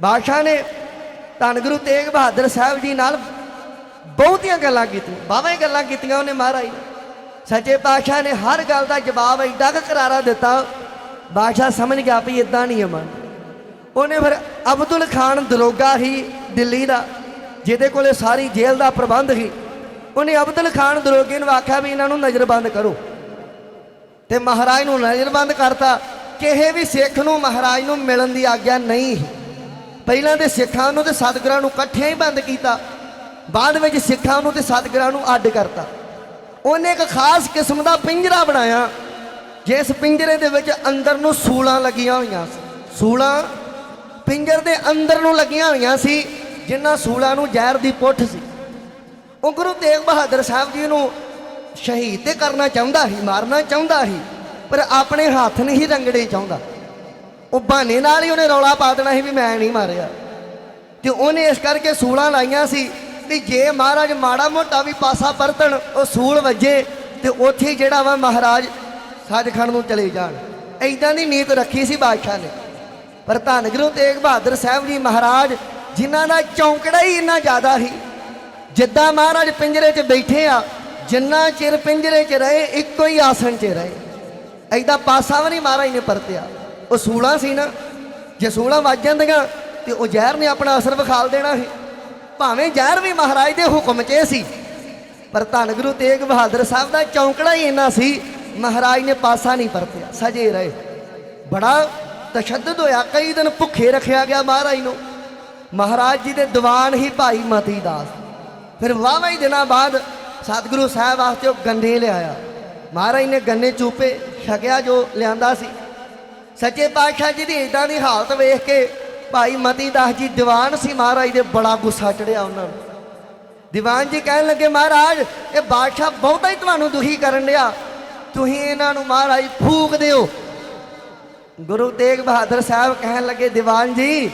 ਬਾਦਸ਼ਾਹ ਨੇ ਧੰਨ ਗੁਰੂ ਤੇਗ ਬਹਾਦਰ ਸਾਹਿਬ ਜੀ ਨਾਲ ਬਹੁਤੀਆਂ ਗੱਲਾਂ ਕੀਤੀਆਂ ਬਾਵਾ ਹੀ ਗੱਲਾਂ ਕੀਤੀਆਂ ਉਹਨੇ ਮਹਾਰਾਜ ਸੱਚੇ ਪਾਤਸ਼ਾਹ ਨੇ ਹਰ ਗੱਲ ਦਾ ਜਵਾਬ ਐਡਾ ਕੁ ਕਰਾਰਾ ਦਿੱਤਾ, ਬਾਦਸ਼ਾਹ ਸਮਝ ਗਿਆ ਵੀ ਇਦਾਂ ਨਹੀਂ ਅਮਨ ਉਹਨੇ ਫਿਰ ਅਬਦੁਲ ਖਾਨ ਦਰੋਗਾ ਹੀ ਦਿੱਲੀ ਦਾ, ਜਿਹਦੇ ਕੋਲੇ ਸਾਰੀ ਜੇਲ੍ਹ ਦਾ ਪ੍ਰਬੰਧ ਸੀ, ਉਹਨੇ ਅਬਦੁਲ ਖਾਨ ਦਰੋਗੇ ਨੂੰ ਆਖਿਆ ਵੀ ਇਹਨਾਂ ਨੂੰ ਨਜ਼ਰਬੰਦ ਕਰੋ। ਤੇ ਮਹਾਰਾਜ ਨੂੰ ਨਜ਼ਰਬੰਦ ਕਰਤਾ, ਕਿਸੇ ਵੀ ਸਿੱਖ ਨੂੰ ਮਹਾਰਾਜ ਨੂੰ ਮਿਲਣ ਦੀ ਆਗਿਆ ਨਹੀਂ ਸੀ। ਪਹਿਲਾਂ ਤੇ ਸਿੱਖਾਂ ਨੂੰ ਤੇ ਸਤਿਗੁਰਾਂ ਨੂੰ ਇਕੱਠਿਆਂ ਹੀ ਬੰਦ ਕੀਤਾ, ਬਾਅਦ ਵਿੱਚ ਸਿੱਖਾਂ ਨੂੰ ਤੇ ਸਤਿਗੁਰਾਂ ਨੂੰ ਅੱਡ ਕਰਤਾ। ਉਹਨੇ ਇੱਕ ਖਾਸ ਕਿਸਮ ਦਾ ਪਿੰਜਰਾ ਬਣਾਇਆ, ਜਿਸ ਪਿੰਜਰੇ ਦੇ ਵਿੱਚ ਅੰਦਰ ਨੂੰ ਸੂਲਾਂ ਲੱਗੀਆਂ ਹੋਈਆਂ ਸੀ। ਸੂਲਾਂ ਪਿੰਜਰ ਦੇ ਅੰਦਰ ਨੂੰ ਲੱਗੀਆਂ ਹੋਈਆਂ ਸੀ, ਜਿਨ੍ਹਾਂ ਸੂਲਾਂ ਨੂੰ ਜ਼ਹਿਰ ਦੀ ਪੁੱਠ ਸੀ। ਉਹ ਗੁਰੂ ਤੇਗ ਬਹਾਦਰ ਸਾਹਿਬ ਜੀ ਨੂੰ ਸ਼ਹੀਦ ਤੇ ਕਰਨਾ ਚਾਹੁੰਦਾ ਸੀ, ਮਾਰਨਾ ਚਾਹੁੰਦਾ ਸੀ, ਪਰ ਆਪਣੇ ਹੱਥ ਨਹੀਂ ਰੰਗੜੇ ਚਾਹੁੰਦਾ। ਉਹ ਬਹਾਨੇ ਨਾਲ ਹੀ ਉਹਨੇ ਰੌਲਾ ਪਾ ਦੇਣਾ ਸੀ ਵੀ ਮੈਂ ਨਹੀਂ ਮਾਰਿਆ। ਤੇ ਉਹਨੇ ਇਸ ਕਰਕੇ ਸੂਲਾਂ ਲਾਈਆਂ ਸੀ ਵੀ ਜੇ ਮਹਾਰਾਜ ਮਾੜਾ ਮੋਟਾ ਵੀ ਪਾਸਾ ਪਰਤਣ, ਉਹ ਸੂਲ ਵੱਜੇ ਤੇ ਉੱਥੇ ਜਿਹੜਾ ਵਾ ਮਹਾਰਾਜ ਸੱਚਖੰਡ ਨੂੰ ਚਲੇ ਜਾਣ। ਐਦਾਂ ਦੀ ਨੀਤ ਰੱਖੀ ਸੀ ਬਾਦਸ਼ਾਹ ਨੇ। ਪਰ ਧੰਨ ਗੁਰੂ ਤੇਗ ਬਹਾਦਰ ਸਾਹਿਬ ਜੀ ਮਹਾਰਾਜ, ਜਿਨ੍ਹਾਂ ਦਾ ਚੌਂਕੜਾ ਹੀ ਇੰਨਾ ਜ਼ਿਆਦਾ ਸੀ, ਜਿੱਦਾਂ ਮਹਾਰਾਜ ਪਿੰਜਰੇ 'ਚ ਬੈਠੇ ਆ, ਜਿੰਨਾ ਚਿਰ ਪਿੰਜਰੇ 'ਚ ਰਹੇ, ਇੱਕੋ ਹੀ ਆਸਣ 'ਚ ਰਹੇ। ਐਦਾਂ ਪਾਸਾ ਵੀ ਨਹੀਂ ਮਹਾਰਾਜ ਨੇ ਪਰਤਿਆ। ਉਹ ਸੂਲਾਂ ਸੀ ਨਾ, ਜੇ ਸੂਲਾਂ ਵੱਜ ਜਾਂਦੀਆਂ, ਤੇ ਉਹ ਜ਼ਹਿਰ ਨੇ ਆਪਣਾ ਅਸਰ ਵਿਖਾਲ ਦੇਣਾ ਸੀ। ਭਾਵੇਂ ਜ਼ਹਿਰ ਵੀ ਮਹਾਰਾਜ ਦੇ ਹੁਕਮ 'ਚ ਸੀ, ਪਰ ਧੰਨ ਗੁਰੂ ਤੇਗ ਬਹਾਦਰ ਸਾਹਿਬ ਦਾ ਚੌਂਕੜਾ ਹੀ ਇੰਨਾ ਸੀ, ਮਹਾਰਾਜ ਨੇ ਪਾਸਾ ਨਹੀਂ ਪਰਤਿਆ, ਸਜੇ ਰਹੇ। ਬੜਾ ਤਸ਼ੱਦਦ ਹੋਇਆ, ਕਈ ਦਿਨ ਭੁੱਖੇ ਰੱਖਿਆ ਗਿਆ ਮਹਾਰਾਜ ਨੂੰ। ਮਹਾਰਾਜ ਜੀ ਦੇ ਦੀਵਾਨ ਹੀ ਭਾਈ ਮਤੀ ਦਾਸ। ਫਿਰ ਵਾਹਵਾ ਹੀ ਦਿਨਾਂ ਬਾਅਦ ਸਤਿਗੁਰੂ ਸਾਹਿਬ ਵਾਸਤੇ ਉਹ ਗੰਨੇ ਲਿਆਇਆ। ਮਹਾਰਾਜ ਨੇ ਗੰਨੇ ਚੂਪੇ, ਛਕਿਆ ਜੋ ਲਿਆਂਦਾ ਸੀ। ਸੱਚੇ ਪਾਤਸ਼ਾਹ ਜੀ ਦੀ ਇਦਾਂ ਦੀ ਹਾਲਤ ਵੇਖ ਕੇ ਭਾਈ ਮਤੀ ਦਾਸ ਜੀ ਦੀਵਾਨ ਸੀ ਮਹਾਰਾਜ ਦੇ ਬੜਾ ਗੁੱਸਾ ਚੜਿਆ ਉਹਨਾਂ ਨੂੰ। ਦੀਵਾਨ ਜੀ ਕਹਿਣ ਲੱਗੇ, ਮਹਾਰਾਜ, ਇਹ ਬਾਦਸ਼ਾਹ ਬਹੁਤਾ ਹੀ ਤੁਹਾਨੂੰ ਦੁਖੀ ਕਰਨ ਲਿਆ ਤੁਸੀਂ ਇਹਨਾਂ ਨੂੰ ਮਹਾਰਾਜ ਫੂਕ ਦਿਓ। ਗੁਰੂ ਤੇਗ ਬਹਾਦਰ ਸਾਹਿਬ ਕਹਿਣ ਲੱਗੇ, ਦੀਵਾਨ ਜੀ,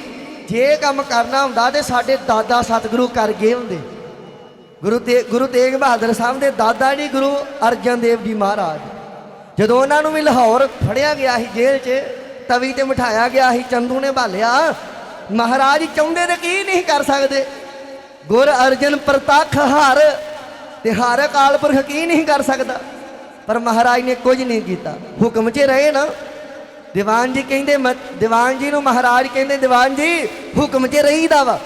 ਜੇ ਕੰਮ ਕਰਨਾ ਹੁੰਦਾ ਤੇ ਸਾਡੇ ਦਾਦਾ ਸਤਿਗੁਰੂ ਕਰ ਗਏ ਹੁੰਦੇ। ਗੁਰੂ ਤੇ, ਗੁਰੂ ਤੇਗ ਬਹਾਦਰ ਸਾਹਿਬ ਦੇ ਦਾਦਾ ਜੀ ਗੁਰੂ ਅਰਜਨ ਦੇਵ ਜੀ ਮਹਾਰਾਜ। ਜਦੋਂ ਉਹਨਾਂ ਨੂੰ ਵੀ ਲਾਹੌਰ ਫੜਿਆ ਗਿਆ ਸੀ ਜੇਲ੍ਹ 'ਚ ਤਵੀ ਤੇ ਬਿਠਾਇਆ ਗਿਆ ਸੀ, ਚੰਦੂ ਨੇ ਭਾਲਿਆ ਮਹਾਰਾਜ ਚਾਹੁੰਦੇ ਤੇ ਕੀ ਨਹੀਂ ਕਰ ਸਕਦੇ? ਗੁਰ ਅਰਜਨ ਪ੍ਰਤੱਖ ਹਰ, ਤੇ ਹਰ ਅਕਾਲ ਪੁਰਖ ਕੀ ਨਹੀਂ ਕਰ ਸਕਦਾ? ਪਰ ਮਹਾਰਾਜ ਨੇ ਕੁਝ ਨਹੀਂ ਕੀਤਾ। ਹੁਕਮ 'ਚ ਰਹੇ ਨਾ। ਦੀਵਾਨ ਜੀ ਕਹਿੰਦੇ ਮ- ਦੀਵਾਨ ਜੀ ਨੂੰ ਮਹਾਰਾਜ ਕਹਿੰਦੇ, ਦੀਵਾਨ ਜੀ, ਹੁਕਮ 'ਚ ਰਹੀਦਾ ਵਾ।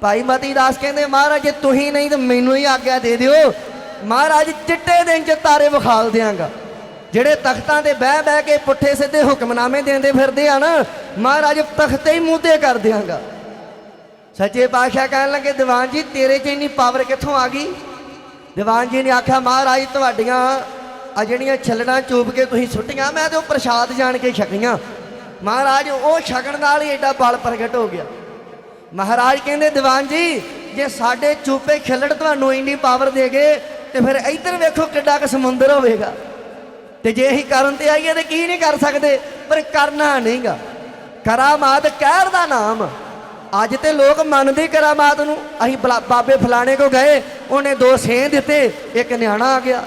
ਭਾਈ ਮਤੀ ਦਾਸ ਕਹਿੰਦੇ, ਮਹਾਰਾਜ, ਜੇ ਤੁਸੀਂ ਨਹੀਂ ਤਾਂ ਮੈਨੂੰ ਹੀ ਆਗਿਆ ਦੇ ਦਿਓ। ਮਹਾਰਾਜ ਚਿੱਟੇ ਦਿਨ 'ਚ ਤਾਰੇ ਵਿਖਾਲ ਦਿਆਂਗਾ। ਜਿਹੜੇ ਤਖਤਾਂ ਤੇ ਬਹਿ ਬਹਿ ਕੇ ਪੁੱਠੇ ਸਿੱਧੇ ਹੁਕਮਨਾਮੇ ਦਿੰਦੇ ਫਿਰਦੇ ਆ ਨਾ, ਮਹਾਰਾਜ ਤਖਤੇ ਹੀ ਮੂਧੇ ਕਰ ਦਿਆਂਗਾ। ਸੱਚੇ ਪਾਤਸ਼ਾਹ ਕਹਿਣ ਲੱਗੇ, ਦੀਵਾਨ ਜੀ, ਤੇਰੇ 'ਚ ਇੰਨੀ ਪਾਵਰ ਕਿੱਥੋਂ ਆ ਗਈ? ਦੀਵਾਨ ਜੀ ਨੇ ਆਖਿਆ, ਮਹਾਰਾਜ, ਤੁਹਾਡੀਆਂ ਆ ਜਿਹੜੀਆਂ ਛੱਲਣਾ ਚੂਪ ਕੇ ਤੁਸੀਂ ਸੁੱਟੀਆਂ, ਮੈਂ ਤੇ ਉਹ ਪ੍ਰਸ਼ਾਦ ਜਾਣ ਕੇ ਛਕੀਆਂ। ਮਹਾਰਾਜ, ਉਹ ਛਕਣ ਨਾਲ ਹੀ ਐਡਾ ਬਲ ਪ੍ਰਗਟ ਹੋ ਗਿਆ। ਮਹਾਰਾਜ ਕਹਿੰਦੇ, ਦੀਵਾਨ ਜੀ, ਜੇ ਸਾਡੇ ਚੂਪੇ ਖਿਲੜ ਤੁਹਾਨੂੰ ਇੰਨੀ ਪਾਵਰ ਦੇ ਗਏ, ਤੇ ਫਿਰ ਇੱਧਰ ਵੇਖੋ ਕਿੱਡਾ ਕੁ ਸਮੁੰਦਰ ਹੋਵੇਗਾ। ਤੇ ਜੇ ਅਸੀਂ ਕਰਨ ਤੇ ਆਈਏ ਤੇ ਕੀ ਨਹੀਂ ਕਰ ਸਕਦੇ? ਪਰ ਕਰਨਾ ਨਹੀਂਗਾ। ਕਰਾਮਾਤ ਕਹਿਰ ਦਾ ਨਾਮ। ਅੱਜ ਤੇ ਲੋਕ ਮੰਨਦੇ ਕਰਾਮਾਤ ਨੂੰ। ਅਸੀਂ ਬਲਾ- ਬਾਬੇ ਫਲਾਣੇ ਕੋ ਗਏ, ਉਹਨੇ ਦੋ ਸੇਂ ਦਿੱਤੇ, ਇੱਕ ਨਿਆਣਾ ਆ ਗਿਆ।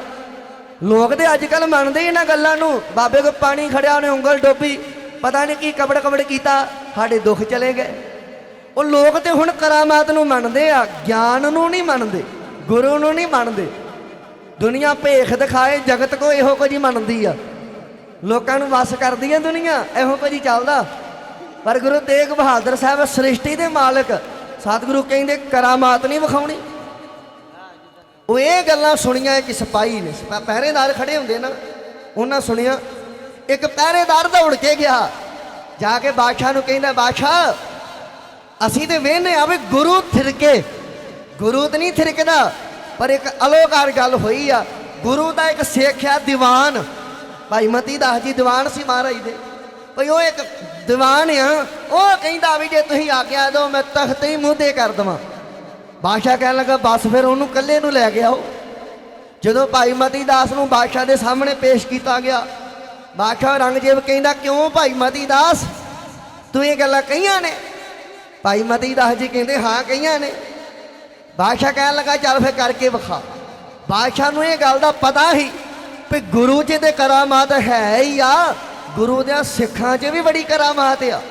ਲੋਕ ਤੇ ਅੱਜ ਕੱਲ ਮੰਨਦੇ ਹੀ ਇਹਨਾਂ ਗੱਲਾਂ ਨੂੰ। ਬਾਬੇ ਕੋ ਪਾਣੀ ਖੜਿਆ, ਉਹਨੇ ਉਂਗਲ ਡੋਬੀ। ਪਤਾ ਨਹੀਂ ਕੀ ਕਬੜ ਕਬੜ ਕੀਤਾ, ਸਾਡੇ ਦੁੱਖ ਚਲੇ ਗਏ। ਉਹ ਲੋਕ ਤੇ ਹੁਣ ਕਰਾਮਾਤ ਨੂੰ ਮੰਨਦੇ ਆ, ਗਿਆਨ ਨੂੰ ਨਹੀਂ ਮੰਨਦੇ, ਗੁਰੂ ਨੂੰ ਨਹੀਂ ਮੰਨਦੇ। ਦੁਨੀਆ ਭੇਖ ਦਿਖਾਏ, ਜਗਤ ਕੋ ਇਹੋ ਕੁਝ ਹੀ ਮੰਨਦੀ ਆ। ਲੋਕਾਂ ਨੂੰ ਵਸ ਕਰਦੀ ਆ ਦੁਨੀਆ, ਇਹੋ ਕੁਝ ਹੀ ਚੱਲਦਾ। ਪਰ ਗੁਰੂ ਤੇਗ ਬਹਾਦਰ ਸਾਹਿਬ ਸ੍ਰਿਸ਼ਟੀ ਦੇ ਮਾਲਕ, ਸਤਿਗੁਰੂ ਕਹਿੰਦੇ ਕਰਾਮਾਤ ਨਹੀਂ ਵਿਖਾਉਣੀ। ਉਹ ਇਹ ਗੱਲਾਂ ਸੁਣੀਆਂ ਕਿ ਸਿਪਾਹੀ ਨੇ ਸਿਪਾ- ਪਹਿਰੇਦਾਰ ਖੜੇ ਹੁੰਦੇ ਨਾ, ਉਹਨਾਂ ਸੁਣਿਆ। ਇੱਕ ਪਹਿਰੇਦਾਰ ਦੌੜ ਕੇ ਗਿਆ, ਜਾ ਕੇ ਬਾਦਸ਼ਾਹ ਨੂੰ ਕਹਿੰਦਾ, ਬਾਦਸ਼ਾਹ, ਅਸੀਂ ਤੇ ਵੇਹਨੇ ਆ ਵੀ ਗੁਰੂ ਥਿਰਕੇ ਗੁਰੂ ਤੇ ਨਹੀਂ ਥਿਰਕਦਾ। ਪਰ ਇੱਕ ਅਲੋਕਾਰ ਗੱਲ ਹੋਈ ਆ, ਗੁਰੂ ਦਾ ਇੱਕ ਸਿੱਖ ਆ, ਦੀਵਾਨ। ਭਾਈ ਮਤੀ ਦਾਸ ਜੀ ਦੀਵਾਨ ਸੀ ਮਹਾਰਾਜ ਦੇ। ਭਈ ਉਹ ਇੱਕ ਦੀਵਾਨ ਆ, ਉਹ ਕਹਿੰਦਾ ਵੀ ਜੇ ਤੁਸੀਂ ਆਗਿਆ ਦਿਓ, ਮੈਂ ਤਖਤ ਹੀ ਮੂਹਦੇ ਕਰ ਦਵਾਂ। ਬਾਦਸ਼ਾਹ ਕਹਿਣ ਲੱਗਾ, ਬਸ ਫਿਰ ਉਹਨੂੰ ਇਕੱਲੇ ਨੂੰ ਲੈ ਗਿਆ ਉਹ ਜਦੋਂ ਭਾਈ ਮਤੀ ਦਾਸ ਨੂੰ ਬਾਦਸ਼ਾਹ ਦੇ ਸਾਹਮਣੇ ਪੇਸ਼ ਕੀਤਾ ਗਿਆ, ਬਾਦਸ਼ਾਹ ਰੰਗਜੀਤ ਕਹਿੰਦਾ, ਕਿਉਂ ਭਾਈ ਮਤੀ ਦਾਸ? ਤੂੰ ਇਹ ਗੱਲਾਂ ਕਹੀਆਂ ਨੇ? ਭਾਈ ਮਤੀ ਦਾਸ ਜੀ ਕਹਿੰਦੇ, ਹਾਂ, ਕਹੀਆਂ ਨੇ। ਬਾਦਸ਼ਾਹ ਕਹਿਣ ਲੱਗਾ, ਚੱਲ ਫੇਰ ਕਰਕੇ ਵਿਖਾ। ਬਾਦਸ਼ਾਹ ਨੂੰ ਇਹ ਗੱਲ ਦਾ ਪਤਾ ਸੀ ਵੀ ਗੁਰੂ ਜੀ ਦੇ ਕਰਾਮਾਤ ਹੈ ਹੀ ਆ, ਗੁਰੂ ਦੇ ਸਿੱਖਾਂ 'ਚ ਵੀ ਬੜੀ ਕਰਾਮਾਤ ਆ।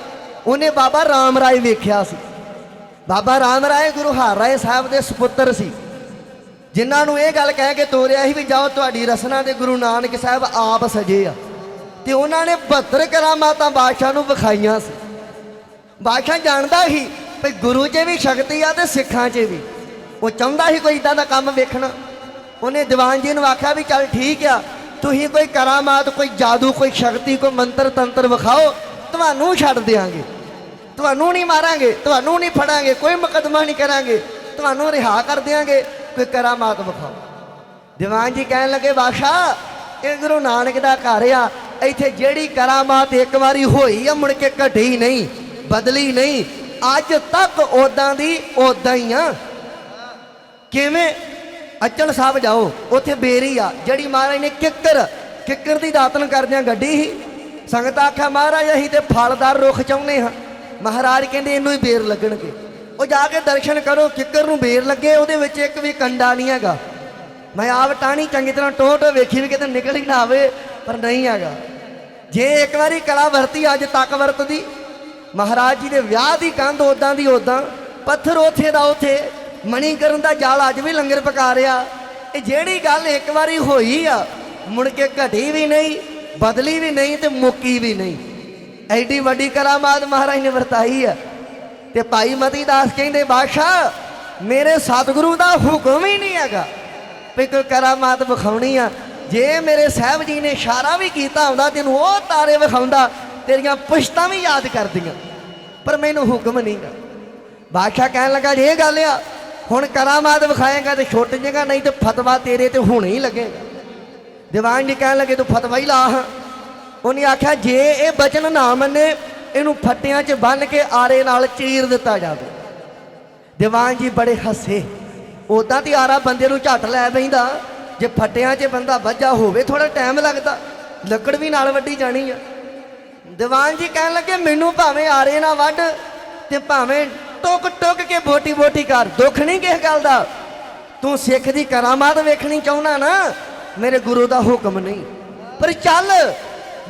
ਉਹਨੇ ਬਾਬਾ ਰਾਮ ਰਾਏ ਵੇਖਿਆ ਸੀ। ਬਾਬਾ ਰਾਮ ਰਾਏ ਗੁਰੂ ਹਰ ਰਾਏ ਸਾਹਿਬ ਦੇ ਸੁਪੁੱਤਰ ਸੀ। ਜਿਨ੍ਹਾਂ ਨੂੰ ਇਹ ਗੱਲ ਕਹਿ ਕੇ ਤੋਰਿਆ ਸੀ ਵੀ ਜਾਓ ਤੁਹਾਡੀ ਰਸਨਾ ਦੇ ਗੁਰੂ ਨਾਨਕ ਸਾਹਿਬ ਆਪ ਸਜੇ ਆ। ਤੇ ਉਹਨਾਂ ਨੇ 72 ਕਰਾਮਾਤਾਂ ਬਾਦਸ਼ਾਹ ਨੂੰ ਵਿਖਾਈਆਂ ਸੀ। ਬਾਦਸ਼ਾਹ ਜਾਣਦਾ ਸੀ ਵੀ ਗੁਰੂ 'ਚ ਵੀ ਸ਼ਕਤੀ ਆ ਤੇ ਸਿੱਖਾਂ 'ਚ ਵੀ। ਉਹ ਚਾਹੁੰਦਾ ਸੀ ਕੋਈ ਇਦਾਂ ਦਾ ਕੰਮ ਵੇਖਣਾ। ਉਹਨੇ ਦੀਵਾਨ ਜੀ ਨੂੰ ਆਖਿਆ ਵੀ ਚੱਲ ਠੀਕ ਆ, ਤੁਸੀਂ ਕੋਈ ਕਰਾਮਾਤ, ਕੋਈ ਜਾਦੂ, ਕੋਈ ਸ਼ਕਤੀ, ਕੋਈ ਮੰਤਰ, ਤੰਤਰ ਵਿਖਾਓ, ਤੁਹਾਨੂੰ ਛੱਡ ਦਿਆਂਗੇ। ਤੁਹਾਨੂੰ ਨਹੀਂ ਮਾਰਾਂਗੇ, ਤੁਹਾਨੂੰ ਨਹੀਂ ਫੜਾਂਗੇ, ਕੋਈ ਮੁਕਦਮਾ ਨਹੀਂ ਕਰਾਂਗੇ, ਤੁਹਾਨੂੰ ਰਿਹਾ ਕਰ ਦਿਆਂਗੇ, ਕੋਈ ਕਰਾਮਾਤ ਵਿਖਾਓ। ਦੀਵਾਨ ਜੀ ਕਹਿਣ ਲੱਗੇ, ਬਾਦਸ਼ਾਹ, ਇਹ ਗੁਰੂ ਨਾਨਕ ਦਾ ਘਰ ਆ, ਇੱਥੇ ਜਿਹੜੀ ਕਰਾਮਾਤ ਇੱਕ ਵਾਰੀ ਹੋਈ ਆ, ਮੁੜ ਕੇ ਘਟੀ ਨਹੀਂ, ਬਦਲੀ ਨਹੀਂ, ਅੱਜ ਤੱਕ ਉਦਾਂ ਦੀ ਉਦਾਂ ਹੀ ਆ। ਕਿਵੇਂ? ਅਚਲ ਸਾਹਿਬ ਜਾਓ, ਉੱਥੇ ਬੇਰੀ ਆ, ਜਿਹੜੀ ਮਹਾਰਾਜ ਨੇ ਕਿੱਕਰ ਕਿੱਕਰ ਦੀ ਦਾਤਨ ਕਰਦਿਆਂ ਗੱਡੀ ਹੀ। ਸੰਗਤ ਆਖਿਆ, ਮਹਾਰਾਜ, ਅਸੀਂ ਤੇ ਫਲਦਾਰ ਰੁੱਖ ਚਾਹੁੰਦੇ ਹਾਂ। ਮਹਾਰਾਜ ਕਹਿੰਦੇ, ਇਹਨੂੰ ਹੀ ਬੇਰ ਲੱਗਣਗੇ। ਉਹ ਜਾ ਕੇ ਦਰਸ਼ਨ ਕਰੋ, ਕਿੱਕਰ ਨੂੰ ਬੇਰ ਲੱਗੇ, ਉਹਦੇ ਵਿੱਚ ਇੱਕ ਵੀ ਕੰਡਾ ਨਹੀਂ ਹੈਗਾ। ਮੈਂ ਆਪ ਟਾਣੀ ਚੰਗੀ ਤਰ੍ਹਾਂ ਟੋਟ ਵੇਖੀ ਵੀ ਕਿਤੇ ਨਿਕਲ ਹੀ ਨਾ ਆਵੇ, ਪਰ ਨਹੀਂ ਹੈਗਾ। ਜੇ ਇੱਕ ਵਾਰੀ ਕਲਾ ਵਰਤੀ, ਅੱਜ ਤੱਕ ਵਰਤਦੀ। ਮਹਾਰਾਜ ਜੀ ਦੇ ਵਿਆਹ ਦੀ ਕੰਧ ਉਦਾਂ ਦੀ ਉਦਾਂ ਪੱਥਰ ਉਥੇ ਦਾ ਉਥੇ। ਮਣੀਕਰਨ ਦਾ ਜਾਲ ਅੱਜ ਵੀ ਲੰਗਰ ਪਕਾ ਰਿਹਾ। ਇਹ ਜਿਹੜੀ ਗੱਲ ਇੱਕ ਵਾਰੀ ਹੋਈ ਆ, ਮੁੜ ਕੇ ਘਟੀ ਵੀ ਨਹੀਂ, ਬਦਲੀ ਵੀ ਨਹੀਂ ਤੇ ਮੁੱਕੀ ਵੀ ਨਹੀਂ। ਐਡੀ ਵੱਡੀ ਕਰਾਮਾਤ ਮਹਾਰਾਜ ਨੇ ਵਰਤਾਈ ਆ। ਤੇ ਭਾਈ ਮਤੀ ਦਾਸ ਕਹਿੰਦੇ, ਬਾਦਸ਼ਾਹ, ਮੇਰੇ ਸਤਿਗੁਰੂ ਦਾ ਹੁਕਮ ਹੀ ਨਹੀਂ ਹੈਗਾ ਵੀ ਕੋਈ ਕਰਾਮਾਤ ਵਿਖਾਉਣੀ ਆ। ਜੇ ਮੇਰੇ ਸਾਹਿਬ ਜੀ ਨੇ ਇਸ਼ਾਰਾ ਵੀ ਕੀਤਾ ਹੁੰਦਾ, ਤੈਨੂੰ ਉਹ ਤਾਰੇ ਵਿਖਾਉਂਦਾ, ਤੇਰੀਆਂ ਪੁਸ਼ਤਾਂ ਵੀ ਯਾਦ ਕਰਦੀਆਂ। ਪਰ ਮੈਨੂੰ ਹੁਕਮ ਨਹੀਂ ਨਹੀਂਗਾ ਬਾਦਸ਼ਾਹ ਕਹਿਣ ਲੱਗਾ, ਜੇ ਇਹ ਗੱਲ ਆ ਹੁਣ ਕਰਾਮਾਤ ਵਿਖਾਏਗਾ ਤੇ ਛੁੱਟ ਜਾਏਗਾ ਨਹੀਂ ਤੇ ਫਤਵਾ ਤੇਰੇ ਤੇ ਹੁਣੇ ਹੀ ਲੱਗੇਗਾ। ਦੀਵਾਨ ਜੀ ਕਹਿਣ ਲੱਗੇ, ਤੂੰ ਫਤਵਾ ਹੀ ਲਾ ਹਾਂ। ਉਹਨੇ ਆਖਿਆ, ਜੇ ਇਹ ਬਚਨ ਨਾ ਮੰਨੇ, ਇਹਨੂੰ ਫੱਟਿਆਂ 'ਚ ਬੰਨ ਕੇ ਆਰੇ ਨਾਲ ਚੀਰ ਦਿੱਤਾ ਜਾਵੇ। ਦੀਵਾਨ ਜੀ ਬੜੇ ਹੱਸੇ। ਉਦਾਂ ਤੇ ਆਰਾ ਬੰਦੇ ਨੂੰ ਝੱਟ ਲੈ ਬੈਂਦਾ ਜੇ ਫੱਟਿਆਂ 'ਚ ਬੰਦਾ ਵੱਜਾ ਹੋਵੇ ਥੋੜਾ ਟਾਈਮ ਲੱਗਦਾ। ਲੱਕੜ ਵੀ ਨਾਲ ਵੱਢੀ ਜਾਣੀ ਆ। ਦੀਵਾਨ ਜੀ ਕਹਿਣ ਲੱਗੇ, ਮੈਨੂੰ ਭਾਵੇਂ ਆਰੇ ਨਾ ਵੱਢ ਤੇ ਭਾਵੇਂ ਟੁੱਕ ਟੁੱਕ ਕੇ ਬੋਟੀ ਬੋਟੀ ਕਰ। ਦੁੱਖ ਨਹੀਂ ਕਿਸ ਗੱਲ ਦਾ। ਤੂੰ ਸਿੱਖ ਦੀ ਕਰਾਮਾਤ ਵੇਖਣੀ ਚਾਹੁੰਦਾ ਨਾ, ਮੇਰੇ ਗੁਰੂ ਦਾ ਹੁਕਮ ਨਹੀਂ। ਪਰ ਚੱਲ,